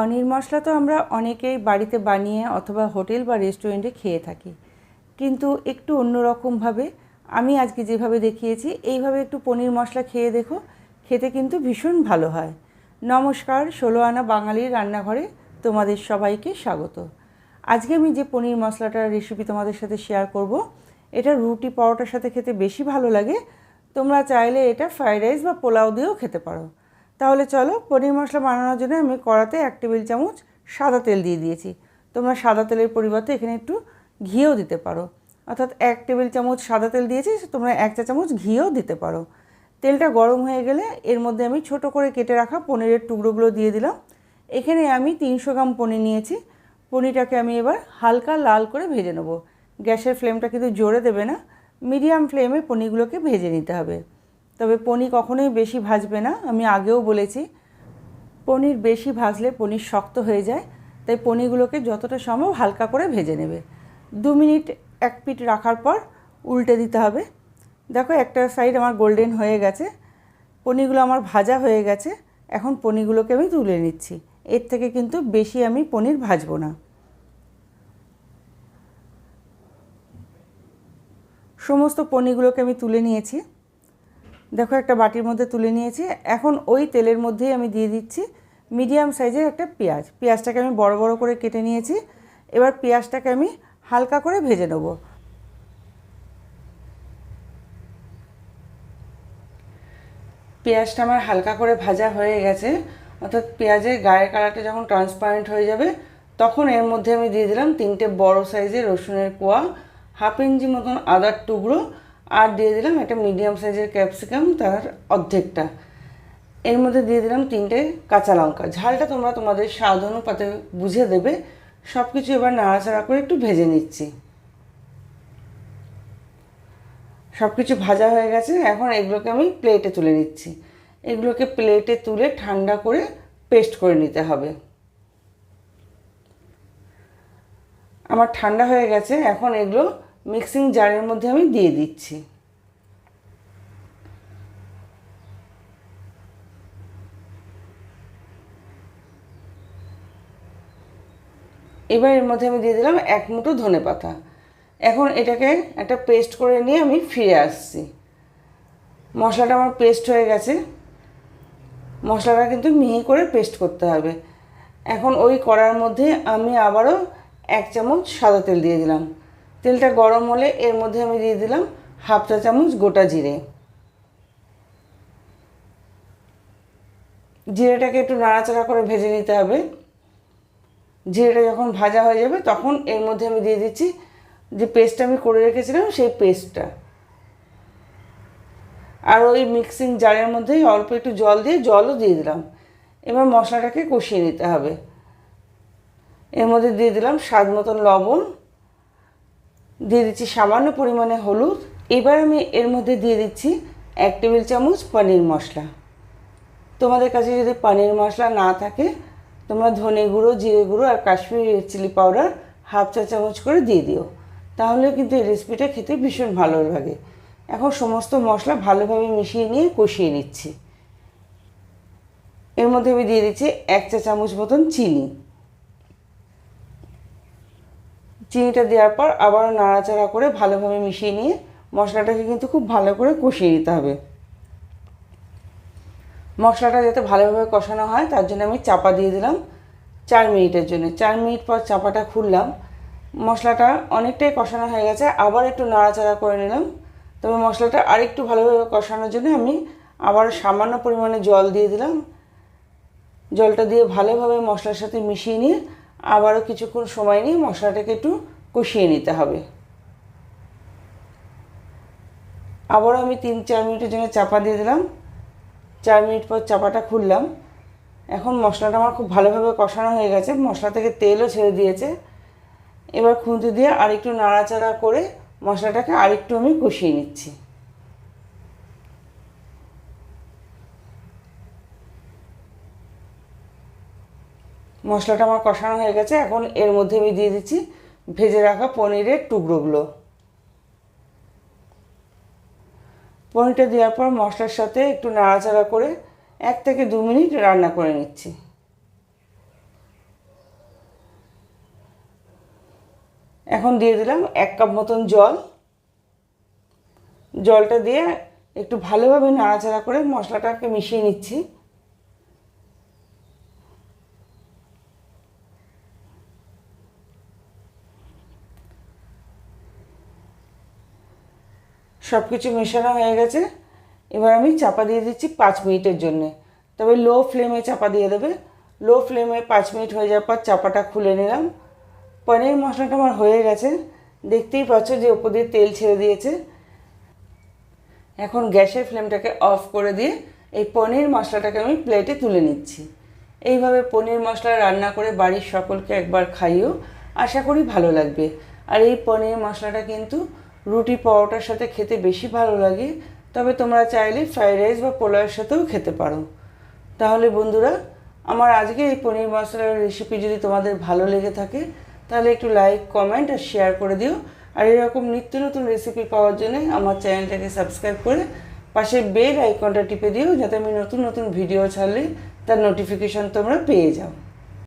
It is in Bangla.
পনির মশলা তো আমরা অনেকেই বাড়িতে বানিয়ে অথবা হোটেল বা রেস্টুরেন্টে খেয়ে থাকি। কিন্তু একটু অন্যরকমভাবে আমি আজকে যেভাবে দেখিয়েছি, এইভাবে একটু পনির মশলা খেয়ে দেখো, খেতে কিন্তু ভীষণ ভালো হয়। নমস্কার ষোলো আনা বাঙালির রান্নাঘরে তোমাদের সবাইকে স্বাগত। আজকে আমি যে পনির মশলাটার রেসিপি তোমাদের সাথে শেয়ার করব, এটা রুটি পরোটার সাথে খেতে বেশি ভালো লাগে। তোমরা চাইলে এটা ফ্রাইড রাইস বা পোলাও দিয়েও খেতে পারো। তাহলে চলো পনির মশলা বানানোর জন্য আমি কড়াতে এক টেবিল চামচ সাদা তেল দিয়ে দিয়েছি। তোমরা সাদা তেলের পরিবর্তে এখানে একটু ঘিও দিতে পারো। অর্থাৎ এক টেবিল চামচ সাদা তেল দিয়েছি, তোমরা এক চা চামচ ঘিও দিতে পারো। তেলটা গরম হয়ে গেলে এর মধ্যে আমি ছোট করে কেটে রাখা পনিরের টুকরোগুলো দিয়ে দিলাম। এখানে আমি তিনশো গ্রাম পনির নিয়েছি। পনিরটাকে আমি এবার হালকা লাল করে ভেজে নেব। গ্যাসের ফ্লেমটা কিন্তু জোরে দেবে না। মিডিয়াম ফ্লেমে পনিরগুলোকে ভেজে নিতে হবে। তবে পনির কখনোই বেশি ভাজবে না, আমি আগেও বলেছি। পনির বেশি ভাজলে পনির শক্ত হয়ে যায়, তাই পনিরগুলোকে যতটা সম্ভব হালকা করে ভেজে নেবে। দু মিনিট এক পিট রাখার পর উল্টে দিতে হবে। দেখো একটা সাইড আমার গোল্ডেন হয়ে গেছে পনিরগুলো আমার ভাজা হয়ে গেছে, এখন পনিরগুলোকে আমি তুলে নিচ্ছি। এর থেকে কিন্তু বেশি আমি পনির ভাজবো না। সমস্ত পনিরগুলোকে আমি তুলে নিয়েছি। দেখো একটা বাটির মধ্যে তুলে নিয়েছি। এখন ওই তেলের মধ্যেই আমি দিয়ে দিচ্ছি মিডিয়াম সাইজের একটা পেঁয়াজ। পেঁয়াজটাকে আমি বড় বড় করে কেটে নিয়েছি। এবার পেঁয়াজটাকে আমি হালকা করে ভেজে নেব। পেঁয়াজটা আমার হালকা করে ভাজা হয়ে গেছে। অর্থাৎ পেঁয়াজের গায়ের কালারটা যখন ট্রান্সপারেন্ট হয়ে যাবে, তখন এর মধ্যে আমি দিয়ে দিলাম তিনটে বড় সাইজের রসুনের কোয়া, হাফ ইঞ্চি মতন আদার টুকরো আর দিয়ে দিলাম একটা মিডিয়াম সাইজের ক্যাপসিকাম তার অর্ধেকটা। এর মধ্যে দিয়ে দিলাম তিনটে কাঁচা লঙ্কা। ঝালটা তোমরা তোমাদের স্বাদ অনুপাতে বুঝে দেবে। সব কিছু এবার নাড়াচাড়া করে একটু ভেজে নিচ্ছি। সব কিছু ভাজা হয়ে গেছে। এখন এগুলোকে আমি প্লেটে তুলে নিচ্ছি। এগুলোকে প্লেটে তুলে ঠান্ডা করে পেস্ট করে নিতে হবে। আমার ঠান্ডা হয়ে গেছে। এখন এগুলো মিক্সিং জারের মধ্যে আমি দিয়ে দিচ্ছি। এবার এর মধ্যে আমি দিয়ে দিলাম এক মুঠো ধনে পাতা। এখন এটাকে একটা পেস্ট করে নিয়ে আমি ফিরে আসছি। মশলাটা আমার পেস্ট হয়ে গেছে। মশলাটা কিন্তু মিহি করে পেস্ট করতে হবে। এখন ওই কড়ার মধ্যে আমি আবারও এক চামচ সাদা তেল দিয়ে দিলাম। তেলটা গরম হলে এর মধ্যে আমি দিয়ে দিলাম হাফ চা চামচ গোটা জিরে। জিরেটাকে একটু নাড়াচাড়া করে ভেজে নিতে হবে। জিরেটা যখন ভাজা হয়ে যাবে তখন এর মধ্যে আমি দিয়ে দিচ্ছি যে পেস্টটা আমি করে রেখেছিলাম সেই পেস্টটা আর ওই মিক্সিং জারের মধ্যেই অল্প একটু জল দিয়ে জলও দিয়ে দিলাম। এবার মশলাটাকে কষিয়ে নিতে হবে। এর মধ্যে দিয়ে দিলাম স্বাদ মতন লবণ। দিয়ে দিচ্ছি সামান্য পরিমাণে হলুদ। এবার আমি এর মধ্যে দিয়ে দিচ্ছি এক টেবিল চামচ পনির মশলা। তোমাদের কাছে যদি পনির মশলা না থাকে, তোমরা ধনে গুঁড়ো, জিরে গুঁড়ো আর কাশ্মীরি চিলি পাউডার হাফ চা চামচ করে দিয়ে দিও। তাহলে কিন্তু এই রেসিপিটা খেতে ভীষণ ভালো লাগে। এখন সমস্ত মশলা ভালোভাবে মিশিয়ে নিয়ে কষিয়ে নিচ্ছি। এর মধ্যে আমি দিয়ে দিচ্ছি এক চা চামচ মতন চিনি। চিনিটা দেওয়ার পর আবার নাড়াচাড়া করে ভালোভাবে মিশিয়ে নিয়ে মশলাটাকে কিন্তু খুব ভালো করে কষিয়ে নিতে হবে। মশলাটা যাতে ভালোভাবে কষানো হয়, তার জন্য আমি চাপা দিয়ে দিলাম চার মিনিটের জন্য। চার মিনিট পর চাপাটা খুললাম। মশলাটা অনেকটাই কষানো হয়ে গেছে, আবার একটু নাড়াচাড়া করে নিলাম। তবে মশলাটা আরেকটু ভালোভাবে কষানোর জন্য আমি আবার সামান্য পরিমাণে জল দিয়ে দিলাম। জলটা দিয়ে ভালোভাবে মশলার সাথে মিশিয়ে নিয়ে আবারও কিছুক্ষণ সময় নিয়ে মশলাটাকে একটু কষিয়ে নিতে হবে। আবারও আমি তিন চার মিনিটের জন্য চাপা দিয়ে দিলাম। চার মিনিট পর চাপাটা খুললাম। এখন মশলাটা আমার খুব ভালোভাবে কষানো হয়ে গেছে। মশলা থেকে তেলও ছেড়ে দিয়েছে। এবার খুঁতি দিয়ে আরেকটু নাড়াচাড়া করে মশলাটাকে আরেকটু আমি কষিয়ে নিচ্ছি। মশলাটা আমার কষানো হয়ে গেছে, এখন এর মধ্যে আমি দিয়ে দিচ্ছি ভেজে রাখা পনিরের টুকরোগুলো। পনিরটা দেওয়ার পর মশলার সাথে একটু নাড়াচাড়া করে এক থেকে দু মিনিট রান্না করে নিচ্ছি। এখন দিয়ে দিলাম এক কাপ মতন জল। জলটা দিয়ে একটু ভালোভাবে নাড়াচাড়া করে মশলাটাকে মিশিয়ে নিচ্ছি। সব কিছু মেশানো হয়ে গেছে। এবার আমি চাপা দিয়ে দিচ্ছি পাঁচ মিনিটের জন্যে। তবে লো ফ্লেমে চাপা দিয়ে দেবে। লো ফ্লেমে পাঁচ মিনিট হয়ে যাওয়ার পর চাপাটা খুলে নিলাম। পনির মশলাটা আমার হয়ে গেছে। দেখতেই পাচ্ছ যে ওপর দিয়ে তেল ছেড়ে দিয়েছে। এখন গ্যাসের ফ্লেমটাকে অফ করে দিয়ে এই পনির মশলাটাকে আমি প্লেটে তুলে নিচ্ছি। এইভাবে পনির মশলা রান্না করে বাড়ির সকলকে একবার খাইও। আশা করি ভালো লাগবে। আর এই পনির মশলাটা কিন্তু রুটি পরোটার সাথে খেতে বেশি ভালো লাগে, তবে তোমরা চাইলে ফ্রাইড রাইস বা পোলাওয়ের সাথেও খেতে পারো। তাহলে বন্ধুরা, আমার আজকে এই পনির মশলার রেসিপি যদি তোমাদের ভালো লেগে থাকে, তাহলে একটু লাইক কমেন্ট আর শেয়ার করে দিও। আর এরকম নিত্য নতুন রেসিপি পাওয়ার জন্য আমার চ্যানেলটাকে সাবস্ক্রাইব করে পাশে বেল আইকনটা টিপে দিও, যাতে আমি নতুন নতুন ভিডিও ছাড়লে তার নোটিফিকেশন তোমরা পেয়ে যাও।